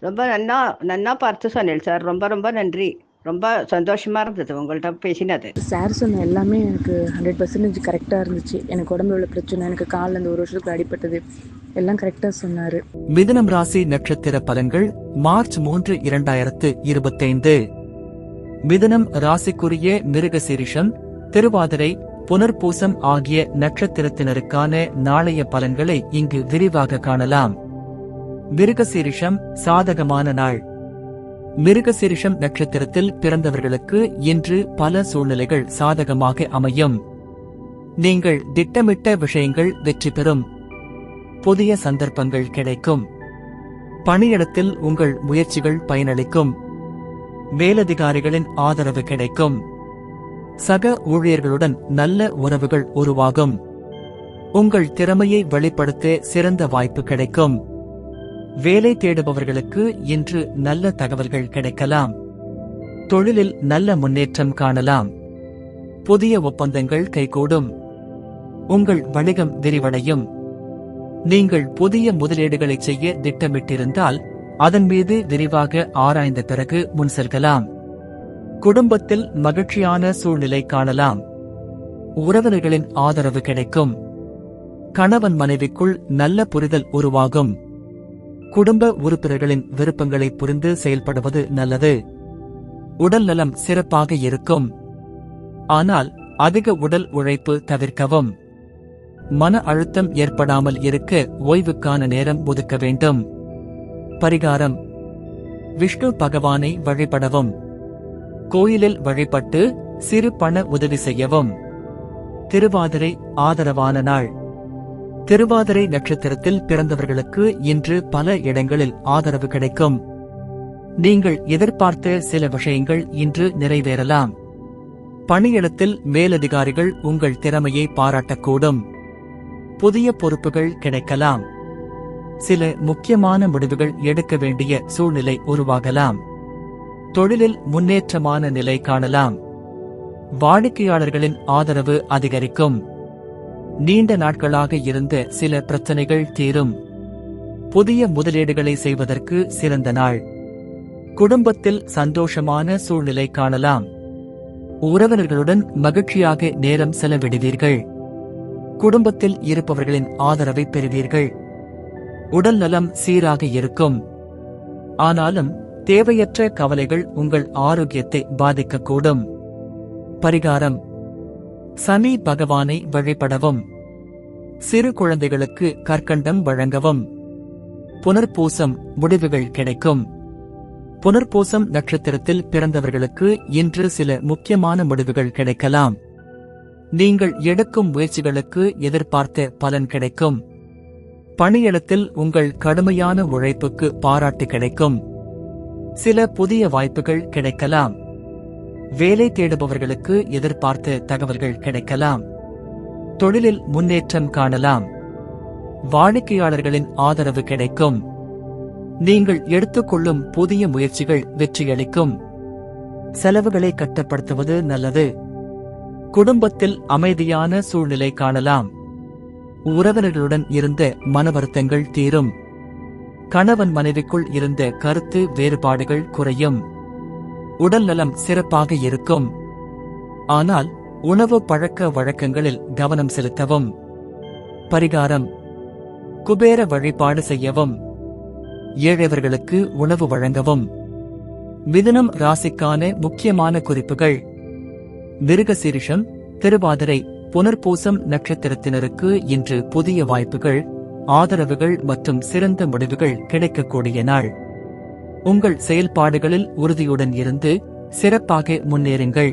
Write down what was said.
ரொம்ப நன்னா நன்னா பார்த்து சொன்னேன் சார். ரொம்ப ரொம்ப நன்றி. ரொம்ப சந்தோஷமா இருந்தது உங்கள்கிட்ட பேசினது. சார் சொன்ன எல்லாமே எனக்கு ஹண்ட்ரட் பர்சன்டேஜ் கரெக்டாக இருந்துச்சு. எனக்கு உடம்புல உள்ள பிரச்சனை எனக்கு காலில் இந்த ஒரு வருஷத்துக்கு அடிபட்டது எல்லாம் கரெக்டாக சொன்னார். மிதுனம் ராசி நட்சத்திர பலன்கள் மார்ச் மூன்று இரண்டாயிரத்து இருபத்தைந்து. மிதுனம் ராசிக்குரிய மிருகசீரிஷம் திருவாதிரை புனர்பூசம் ஆகிய நட்சத்திரத்தினருக்கான நாளைய பலன்களை இங்கு விரிவாக காணலாம். மிருகசீரிஷம் சாதகமான நாள். மிருகசீரிஷம் நட்சத்திரத்தில் பிறந்தவர்களுக்கு இன்று பல சூழ்நிலைகள் சாதகமாக அமையும். நீங்கள் திட்டமிட்ட விஷயங்கள் வெற்றி பெறும். புதிய சந்தர்ப்பங்கள் கிடைக்கும். பணியிடத்தில் உங்கள் முயற்சிகள் பயனளிக்கும். மேலதிகாரிகளின் ஆதரவு கிடைக்கும். சக ஊழியர்களுடன் நல்ல உறவுகள் உருவாகும். உங்கள் திறமையை வெளிப்படுத்த சிறந்த வாய்ப்பு கிடைக்கும். வேலை தேடுபவர்களுக்கு இன்று நல்ல தகவல்கள் கிடைக்கலாம். தொழிலில் நல்ல முன்னேற்றம் காணலாம். புதிய ஒப்பந்தங்கள் கைகூடும். உங்கள் வணிகம் விரிவடையும். நீங்கள் புதிய முதலீடுகளை செய்ய திட்டமிட்டிருந்தால் அதன் மீது விரிவாக ஆராய்ந்த பிறகு முன் செல்கலாம். குடும்பத்தில் மகிழ்ச்சியான சூழ்நிலை காணலாம். உறவினர்களின் ஆதரவு கிடைக்கும். கணவன் மனைவிக்குள் நல்ல புரிதல் உருவாகும். குடும்ப உறுப்பினர்களின் விருப்பங்களை புரிந்து செயல்படுவது நல்லது. உடல் நலம் சிறப்பாக இருக்கும். ஆனால் அதிக உடல் உழைப்பு தவிர்க்கவும். மன அழுத்தம் ஏற்படாமல் இருக்க ஓய்வுக்கான நேரம் ஒதுக்க வேண்டும். பரிகாரம். விஷ்ணு பகவானை வழிபடவும். கோயிலில் வழிபட்டு சிறு பண உதவி செய்யவும். திருவாதிரை ஆதரவான நாள். திருவாதிரை நட்சத்திரத்தில் பிறந்தவர்களுக்கு இன்று பல இடங்களில் ஆதரவு கிடைக்கும். நீங்கள் எதிர்பார்த்த சில விஷயங்கள் இன்று நிறைவேறலாம். பணியிடத்தில் மேலதிகாரிகள் உங்கள் திறமையை பாராட்டக்கூடும். புதிய பொறுப்புகள் கிடைக்கலாம். சில முக்கியமான முடிவுகள் எடுக்க வேண்டிய சூழ்நிலை உருவாகலாம். தொழிலில் முன்னேற்றமான நிலை காணலாம். வாடிக்கையாளர்களின் ஆதரவு அதிகரிக்கும். நீண்ட நாட்களாக இருந்த சில பிரச்சனைகள் தீரும். புதிய முதலீடுகளை செய்வதற்கு சிறந்த நாள். குடும்பத்தில் சந்தோஷமான சூழ்நிலை காணலாம். உறவினர்களுடன் மகிழ்ச்சியாக நேரம் செலவிடுவீர்கள். குடும்பத்தில் இருப்பவர்களின் ஆதரவை பெறுவீர்கள். உடல் நலம் சீராக இருக்கும். ஆனாலும் தேவையற்ற கவலைகள் உங்கள் ஆரோக்கியத்தை பாதிக்கக்கூடும். பரிகாரம். சனி பகவானை வழிபடவும். சிறு குழந்தைகளுக்கு கற்கண்டம் வழங்கவும். புனர்பூசம் முடிவுகள் கிடைக்கும். புனர்பூசம் நட்சத்திரத்தில் பிறந்தவர்களுக்கு இன்று சில முக்கியமான முடிவுகள் கிடைக்கலாம். நீங்கள் எடுக்கும் முயற்சிகளுக்கு எதிர்பார்த்த பலன் கிடைக்கும். பணியிடத்தில் உங்கள் கடுமையான உழைப்புக்கு பாராட்டு கிடைக்கும். சில புதிய வாய்ப்புகள் கிடைக்கலாம். வேலை தேடுபவர்களுக்கு எதிர்பார்த்த தகவல்கள் கிடைக்கலாம். தொழிலில் முன்னேற்றம் காணலாம். வாடிக்கையாளர்களின் ஆதரவு கிடைக்கும். நீங்கள் எடுத்துக்கொள்ளும் புதிய முயற்சிகள் வெற்றியளிக்கும். செலவுகளை கட்டுப்படுத்துவது நல்லது. குடும்பத்தில் அமைதியான சூழ்நிலை காணலாம். உறவினர்களுடன் இருந்த மன வருத்தங்கள் தீரும். கணவன் மனைவிக்குள் இருந்த கருத்து வேறுபாடுகள் குறையும். உடல் நலம் சிறப்பாக இருக்கும். ஆனால் உணவு பழக்க வழக்கங்களில் கவனம் செலுத்தவும். பரிகாரம். குபேர வழிபாடு செய்யவும். ஏழையவர்களுக்கு உணவு வழங்கவும். மிதுனம் ராசிக்கான முக்கியமான குறிப்புகள். மிருகசீரிஷம் திருவாதிரை புனர்பூசம் நட்சத்திரத்தினருக்கு இன்று புதிய வாய்ப்புகள் ஆதரவுகள் மற்றும் சிறந்த முடிவுகள் கிடைக்கக்கூடிய நாள். உங்கள் செயல்பாடுகளில் உறுதியுடன் இருந்து சிறப்பாக முன்னேறுங்கள்.